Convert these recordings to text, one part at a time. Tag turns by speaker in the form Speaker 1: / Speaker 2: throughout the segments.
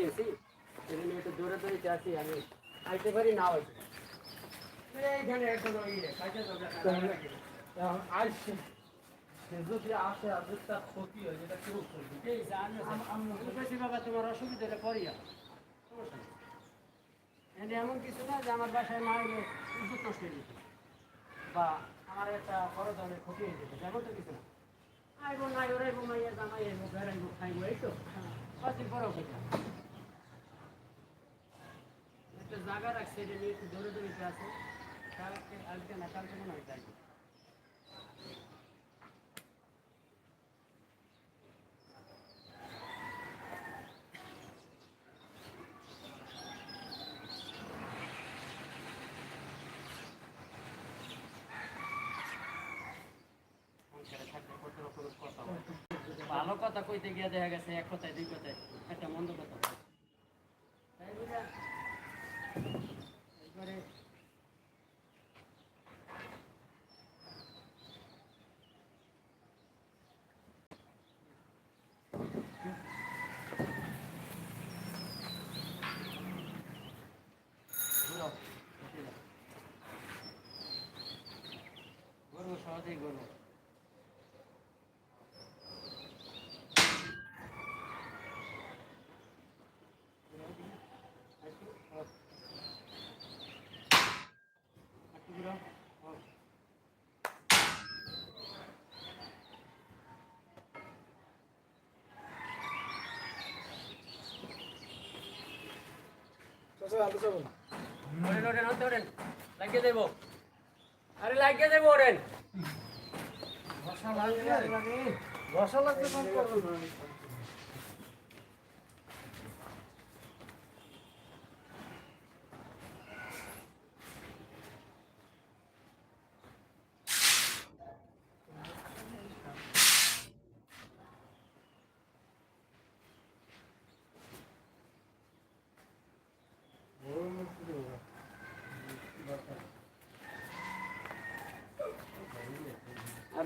Speaker 1: এই জন্য একটু দৌড়ে দৌড়িতে আসি আমি আইতে পারি না এইখানে।
Speaker 2: এখন আসছে যদি আসে আর তার ক্ষতি হয় যেটা কেউ করবে
Speaker 1: বাবা তোমার হলে। এখানে এমন কিছু না যে আমার বাসায় মা ইজ্জত নষ্ট হয়ে যেত বা আমার একটা বড় ধরনের ক্ষতি হয়ে যেত যেমন তো কিছু না আইবো নাই ওরাইবো মাইয়া জামাই আইবো বেড়াইবো খাইবো এই তো অতি বড় কথা জায়গা রাখছে, এটা নিয়ে দৌড়ে দৌড়িতে আছে। কালকে আজকে না, কালকে মনে ভালো কথা কইতে গিয়ে দেখা গেছে, এক কথায়, দুই কথায়, একটা মন্দ কথা তাই বুঝা? যাও। গরু সহজেই গরু ওরেন ওরেন হতে ওরেন লাগিয়ে দেবো। আরে লাগিয়ে দেবো ওরেন।
Speaker 2: বসা লাগবে বসা লাগবে।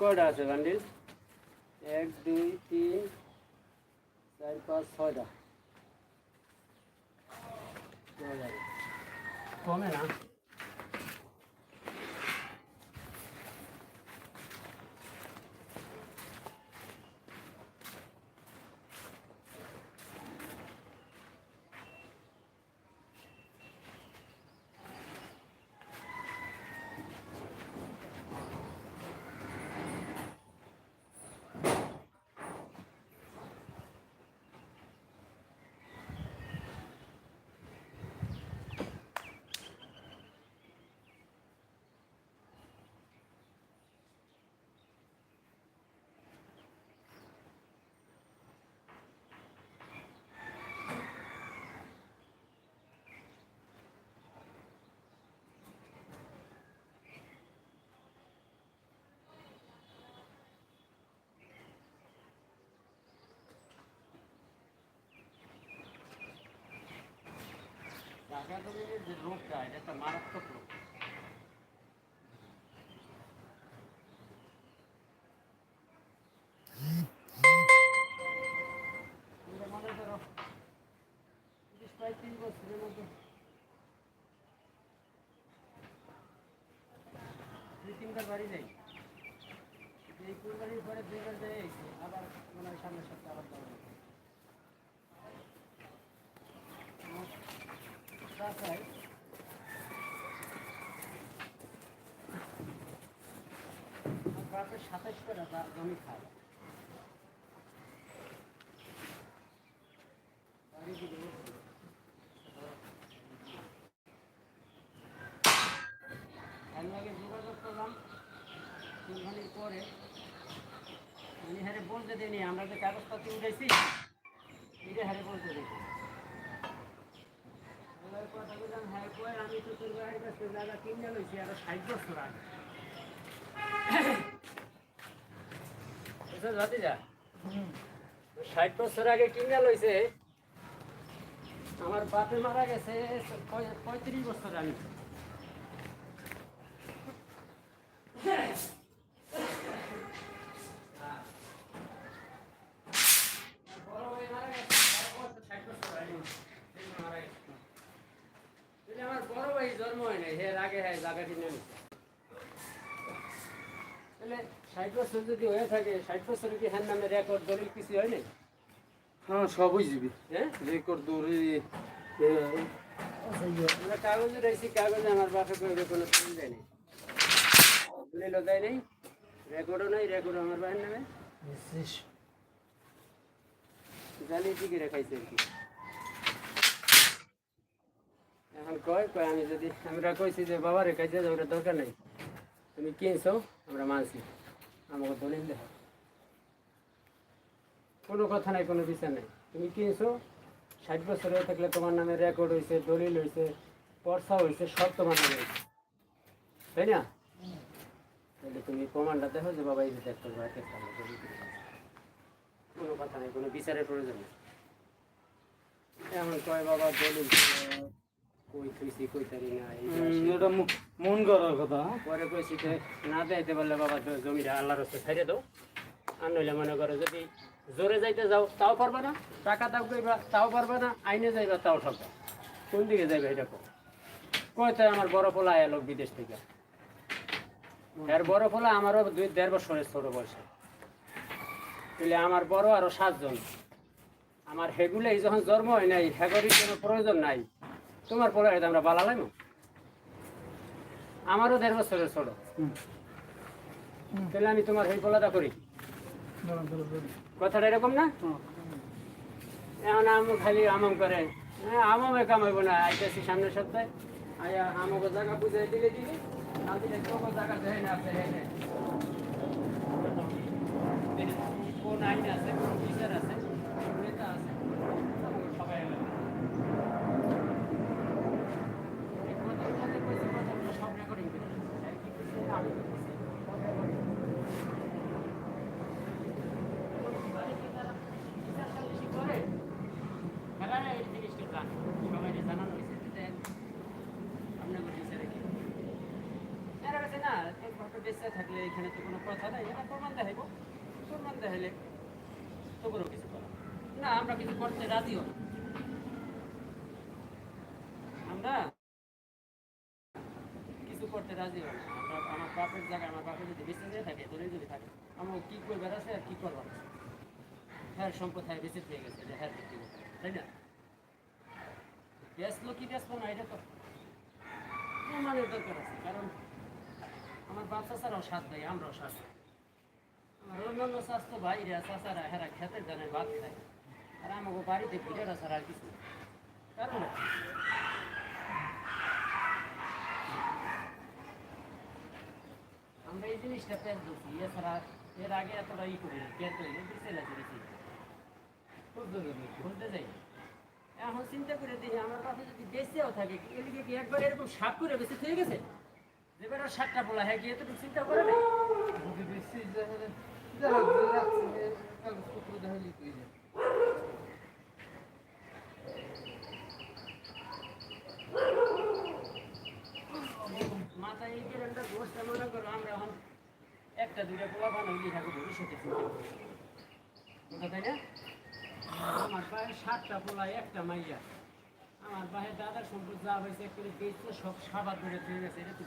Speaker 1: কয়টা আছে বান্ডিল? এক দুই তিন চার পাঁচ ছয়টা। কমে না? জমির যে রোগটা এটা একটা মারাত্মক রোগ এটা মনে করো তিরিশ প্রায় তিন বছরের মধ্যে দুই তিনবার বাড়ি যাই এই কুরবানির পরে দুইবার যাই আইছি আবার মনে হয় সামনের সপ্তাহে আবার যাব আমার বাপের জমি আগে যোগাযোগ করলাম পরে উনি হারে বলতে দেয়নি আমরা যে কাগজপত্র উঠেছি এটা হারে বলতে দেখি এবার কথা বললাম হ্যাঁ কয় আমি তো তোর বাড়ির কাছে জায়গা কিনে লইছি আরও ষাট বছর আগে কিনে লইছে আমার বাপে মারা গেছে পঁয়- পঁয়ত্রিশ বছর আগে আমার বড় ভাই জন্ম হয় নাই এর আগে হ্যাঁ জায়গা কিনে নিছে তাহলে ষাট বছর যদি হয়ে থাকে ষাট বছরে কি হ্যাঁ নামে রেকর্ড দলিল কিছু হয় নাই?
Speaker 2: হ্যাঁ সবই যাবি।
Speaker 1: হ্যাঁ?
Speaker 2: রেকর্ড
Speaker 1: আমরা কাগজে রয়েছি কাগজে আমার বাপে করে কোনো দলিল দেয় নাই। দলিলও দেয় নাই রেকর্ডও নাই রেকর্ড আমার ভাইয়ের নামে। জানি ঠিকই রেখাইছে আর কি। এখন কয় কয়, আমি যদি, আমরা কইছি যে বাবা রেখাইছে যে ওটা দরকার নাই। তুমি কিনছো, আমরা মানছি। আমাকে দলিল দেখো কোনো কথা নাই, কোনো বিচার নাই। তুমি কিনছো, ষাট বছর হয়ে থাকলে তোমার নামে রেকর্ড হয়েছে দলিল হয়েছে পর্সা হয়েছে সব তোমার নামে হয়েছে তাই না? তাহলে তুমি প্রমাণটা দেখো যে বাবা এই যে দেখতে পারবে একটা আমরা দলিল করে দিয়েছি। কোনো কথা নাই, কোনো বিচারের প্রয়োজন নেই। এমন কয় বাবা দলিল কই থইছি কই তারি না
Speaker 2: এটা মন করার কথা?
Speaker 1: পরে কইছি না দেখাইতে পারলে বাবা জ- জমিটা আল্লাহর হস্তে ছাইড়ে দাও। আর নইলে করো যদি জোরে যাইতে যাও তাও পারবে না। টাকা কইবা তাও পারবে না। আইনে যাইবা তাও ঠকবা কোন দিকে যাইবে এটা কো কয় তাই আমার বড় পোলা এলো বিদেশ থেকে? এর বড় পোলা আমারও দুই দেড় বছরের ছোট বয়সে। তাহলে আমার বড় আরও সাতজন। আমার হেগুলাই যখন জন্ম হয় নাই হেগরির কোনো প্রয়োজন নাই। তোমার পরে আমরা বালালাম আমারও দেড় বছরের ছোট।
Speaker 2: হুম।
Speaker 1: তাহলে আমি তোমার সেই পোলাটা করি। কথাটা এরকম না। এখন আম খালি আমম করে। হ্যাঁ আমমে কামাইব না আইতেছি সামনের সপ্তাহে। আয়া আমাকে জায়গা বুঝাই দিলে দিলি তোকে জায়গা দেয় না আছে কোন আইন আছে কোন বিচার আছে কোন নেতা আছে আমাকে সবাই এলো এই কথাগুলোতে কইছে কথাগুলো সব রেকর্ডিং করে এই কি কইছে, আমি কি কইছি, কথা বলি। থাকলে এখানে তো কোনো কথা নাই। এটা প্রমাণ দেখাইব। প্রমাণ দেখাইলে তো কোনো কিছু করা না, আমরা কিছু করতে রাজিও না। আমরা কিছু করতে রাজি হয় না। আমরা, আমার বাপের জায়গায়, আমার বাপের যদি বেঁচে যেয়ে থাকে দলিল যদি থাকে আমার কি করবার আছে আর কি করবার আছে? হ্যাঁ সম্পদ হ্যাঁ বেঁচে থেকে গেছে যে হ্যাঁ বিক্রি করতে তাই না? বেচলো কি বেচলো না, এটা তো প্রমাণের দরকার আছে। কারণ আমার বাপ চাচারাও সাত ভাই আমরাও সাত আমার অন্যান্য স্বাস্থ্য ভাইরা, চাচারা, হেরা খেতের দানে ভাত খায়। আর আমাকে বাড়িতে ভিড়েরা ছাড়া আর কিছু। কারণ আমরা এই জিনিসটা পেঁচ দিচ্ছি এছাড়া এর আগে এতটা ই করি তৈরি দিচ্ছে না বেশি বলতে যাই এখন চিন্তা করে দেখি, আমার কাছে যদি বেঁচেও থাকে, এদিকে কি একবার এরকম সাপ করে বেঁচে থেকে গেছে?
Speaker 2: যায়।
Speaker 1: মাথায় একটা গোষ্ঠটা মনে করো, আমরা এখন একটা, দুইটা চিন্তা তাই না? আমার পায়ে সাতটা পোলা, একটা মাইয়া। আমার পায়ে দাদার সম্পদ যা হয়েছে সব সাবাদ ধরে গেছে, এটা তো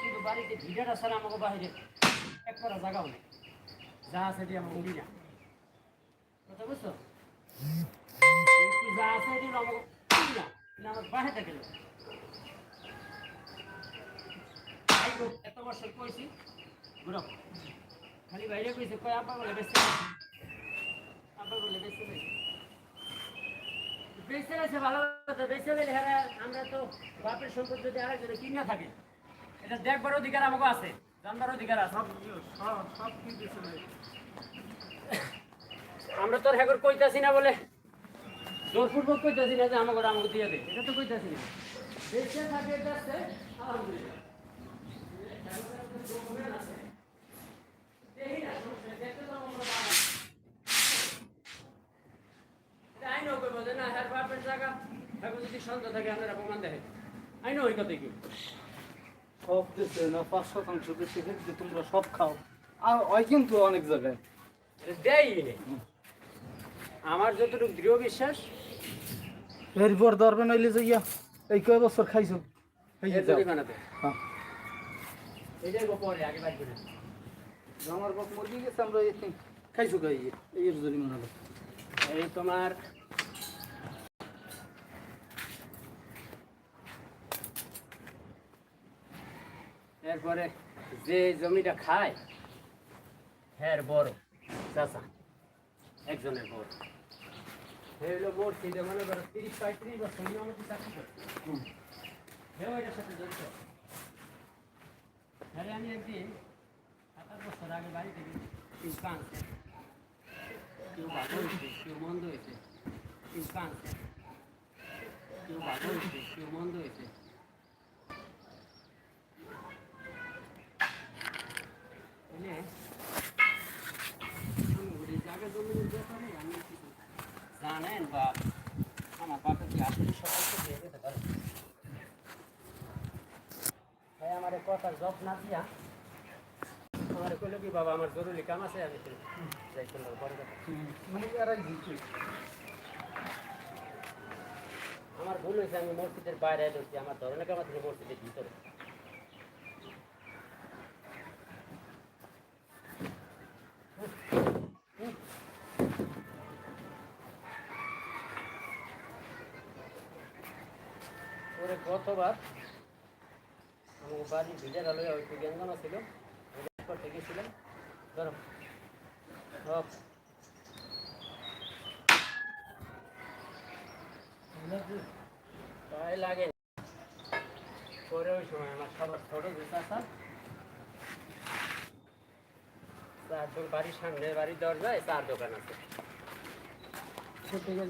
Speaker 1: কিন্তু বাড়িতে ভিড়াটা ছাড়া আমাকে বাইরে এক করা নেই। যা আছে দিয়ে উড়ি না কথা বুঝছ? একটু যা আছে না কিন্তু আমার বাইরে থেকে লোক এত বছর কইছি ঘুরো খালি বাইরে কইছে কয় আপা বলে বেঁচে গেছে আপা বলে বেঁচে গেছে বেঁচে গেছে ভালো কথা বেঁচে গেলে হ্যাঁ আমরা তো বাপের সম্পদ যদি আরেকজনে কিনা থাকে এটা দেখবার অধিকার আমাকে আছে জানবার অধিকার আছে।
Speaker 2: কিছু চলে
Speaker 1: আমরা তো হ্যাঁ কইতাছি না বলে জোরপূর্বক কইতাছি না যে আমাকে আমাকে দিয়ে দে এটা তো কইতাছি না। বেঁচে থাকে এটা আছে আলহামদুলিল্লাহ। দেখি না, সমস্যা নেই, দেখতে তো আমরা ভালো। এটা আইনও যে না, হ্যার বাপের জায়গা, হ্যার যদি সন্দেহ থাকে, আপনারা প্রমাণ দেখেন। আইনও ওই কথাই কি?
Speaker 2: সব দেশে না পাঁচ শতাংশ দেশে কিন্তু তোমরা সব খাও আর ওই কিন্তু অনেক জায়গায়
Speaker 1: দেয়ই আমার যতটুকু দৃঢ় বিশ্বাস
Speaker 2: এরপর ধরবে নইলে যাইয়া এই কয় বছর খাইছো এই যে।
Speaker 1: জরিমানাতে
Speaker 2: হ্যাঁ।
Speaker 1: এটাই গো পরে আগে বাইর করে
Speaker 2: আমার বাপ মরে গেছে আমরা এই খাইছো গাই এর জরিমানা দাও।
Speaker 1: এই তোমার এরপরে যে জমিটা খায় হ্যাঁ বড় চাষা একজনের বড়। হইল বড় সেটা মনে তিরিশ পঁয়ত্রিশ সাথে জড়িত। হ্যাঁ আমি একদিন সাত আট বছর আগে বাড়ি থেকে। কেউ ভালো হয়েছে কেউ মন্দ হয়েছে কেউ কেউ ভালো হয়েছে কেউ মন্দ হয়েছে জানেন বা আমার বাপের কি আসলে সতর্ক দিয়ে যেতে পারে ভাই আমার কথা জব না দিয়া কইলো কি বাবা আমার জরুরি কাম আছে আমি যাই পরে।
Speaker 2: মানে
Speaker 1: আমার ভুল হয়েছে আমি মসজিদের বাইরে ঢুকছি আমার ধরনের কাম আছে মসজিদের ভিতরে। গতবার আমার বাড়ি ভিজে গেল ওই জ্ঞানগণ ছিল। করতে সব। গায়ে লাগে। পরে ওই সময় আমার বাড়ির সামনে, বাড়ির দরজায় চার দোকান আছে।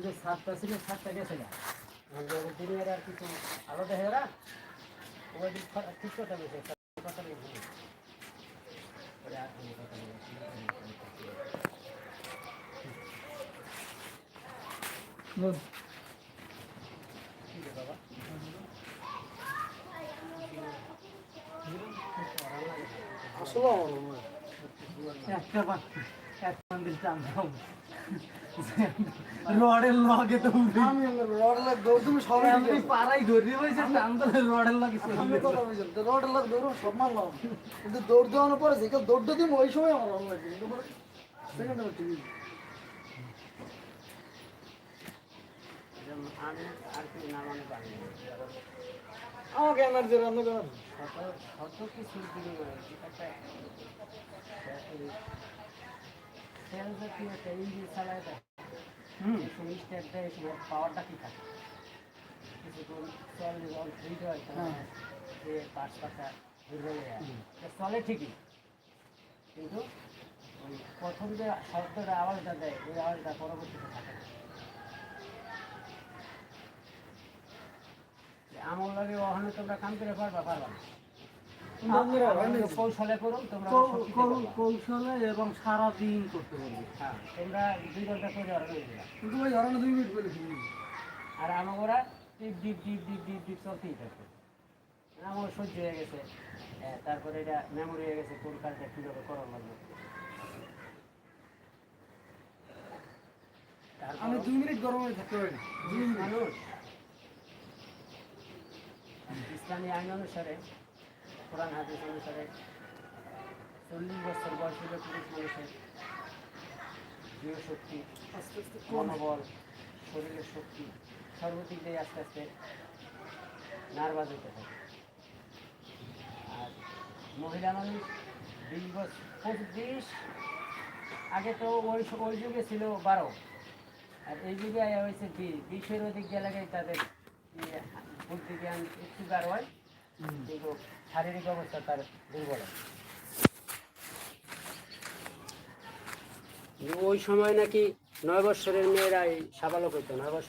Speaker 1: যে সাতটা কিছু আলাদা হয়ে ওই ঠিক কথা বলছে পরে আর কোনো কথা বলছে ঠিক আছে বাবা
Speaker 2: আসলে আমার মনে হয়। একটা বা- এক বান্ডিল টানতাম। রডের লগে তো উঠে-
Speaker 3: আমি রড লাগ দৌড় তুমি সবাই
Speaker 2: এমনি পাড়ায় ধরে বসে টানতালে রডের লগে চলে
Speaker 3: আমি
Speaker 2: গেছে।
Speaker 3: কথা বলছিলাম তো রড লাগ দৌড় সব মারলাম কিন্তু দৌড় দেওয়ানোর পরে কেউ দৌড়টা দিম ওই সময় আমার কিন্তু সেকেন্ড আমার ঠিক
Speaker 1: আমি আর কি নামানো পারি না
Speaker 3: আমাকে রান্না
Speaker 1: শত কিছু তেল জাতীয় একটা ইঞ্জিন চালায় দেয়
Speaker 2: হুম।
Speaker 1: পাওয়ারটা কি থাকে কিছুক্ষণ চলে জল হয় যে পাঁচ পাতা ঠিকই। কিন্তু ওই প্রথম যে শব্দটা আওয়াজটা দেয় ওই আওয়াজটা পরবর্তীতে থাকে না। লাগে ওখানে তোমরা কাম করে পারবা পারবা
Speaker 3: আমরা
Speaker 1: কৌশলে করুন তোমরা
Speaker 2: কৌ-
Speaker 1: শক্তিতে
Speaker 2: কৌ-
Speaker 1: করবা।
Speaker 2: কৌশলে এবং সারাদিন করতে পারবে।
Speaker 1: হ্যাঁ তোমরা দুই ঘণ্টা করে আর হয়ে যাবে।
Speaker 3: কিন্তু ভাই ধরানো দুই মিনিট বলে
Speaker 1: আর আমার ওরা ডিপ ডিপ ডিপ ডিপ ডিপ ডিপ চলতেই থাকে। আমার সহ্য হয়ে গেছে। তারপরে এটা মেমোরি হয়ে গেছে কোন কাজটা কীভাবে করার লাগবে।
Speaker 3: আমি দুই মিনিট গরমে থাকতে পারি দুই
Speaker 1: মানুষ ইসলামী আইন অনুসারে, কোরআন, হাদিস অনুসারে, চল্লিশ বছর বয়সী পুরুষ মানুষের দৃঢ় শক্তি
Speaker 3: আস্তে আস্তে
Speaker 1: মনোবল, শরীরের শক্তি, সর্বদিক দিয়ে আস্তে আস্তে নার্ভাস হতে থাকে আর মহিলা মানুষ বিশ বছর, পঁচিশ, আগে তো ওই ওই যুগে ছিল বারো, আর এই যুগে হয়েছে বিশ, বিশের অধিক এলাকায় তাদের বুদ্ধি জ্ঞান একটু হয় শারীরিক অবস্থা তার দুর্বল ওই সময় নাকি নয় বৎসরের মেয়েরা এই সাবালক হইতো, নয় বৎসর